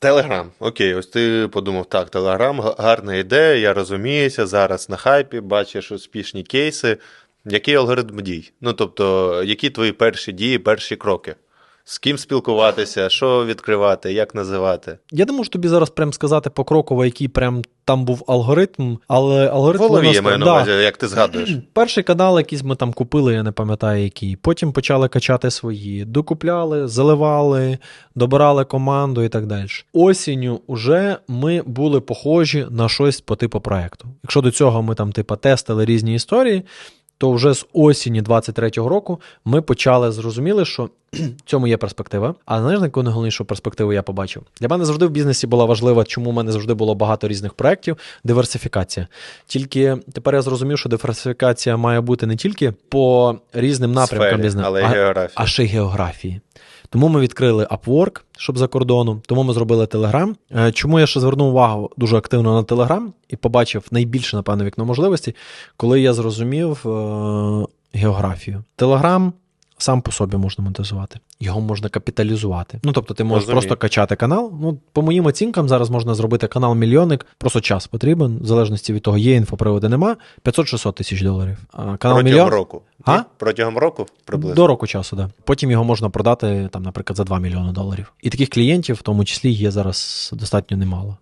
Телеграм. Окей, ось ти подумав, так, Телеграм, гарна ідея, я розуміюся, зараз на хайпі, бачиш успішні кейси. Який алгоритм дій? Ну, тобто, які твої перші дії, перші кроки? З ким спілкуватися, що відкривати, як називати? Я не можу тобі зараз прям сказати покроково, який прям там був алгоритм, але алгоритм. голові нас- я маю на да. увазі, як ти згадуєш. Перший канал, якийсь ми там купили, я не пам'ятаю який. Потім почали качати свої, докупляли, заливали, добирали команду і так далі. Осінню вже ми були похожі на щось по типу проекту. Якщо до цього ми там, типу, тестили різні історії, то вже з осені 23-го року ми почали зрозуміли, що в цьому є перспектива. А знаєш, на яку найголовнішу перспективу я побачив? Для мене завжди в бізнесі була важлива, чому в мене завжди було багато різних проєктів, диверсифікація. Тільки тепер я зрозумів, що диверсифікація має бути не тільки по різним напрямкам бізнесу, а, а ще й географії. Тому ми відкрили Upwork, щоб за кордоном, тому ми зробили Telegram. Е, Чому я ще звернув увагу дуже активно на Telegram і побачив найбільше, напевно, вікно можливості, коли я зрозумів е- географію. Telegram сам по собі можна монетизувати. Його можна капіталізувати. Ну, тобто, ти можеш Розумію. просто качати канал. Ну, по моїм оцінкам, зараз можна зробити канал мільйонник, просто час потрібен, в залежності від того, є інфоприводи, нема. 500-600 тисяч доларів. А канал Протягом мільйон року. А? Протягом року приблизно. до року часу, да. Потім його можна продати, там, наприклад, за 2 мільйони доларів. І таких клієнтів, в тому числі, є зараз достатньо немало.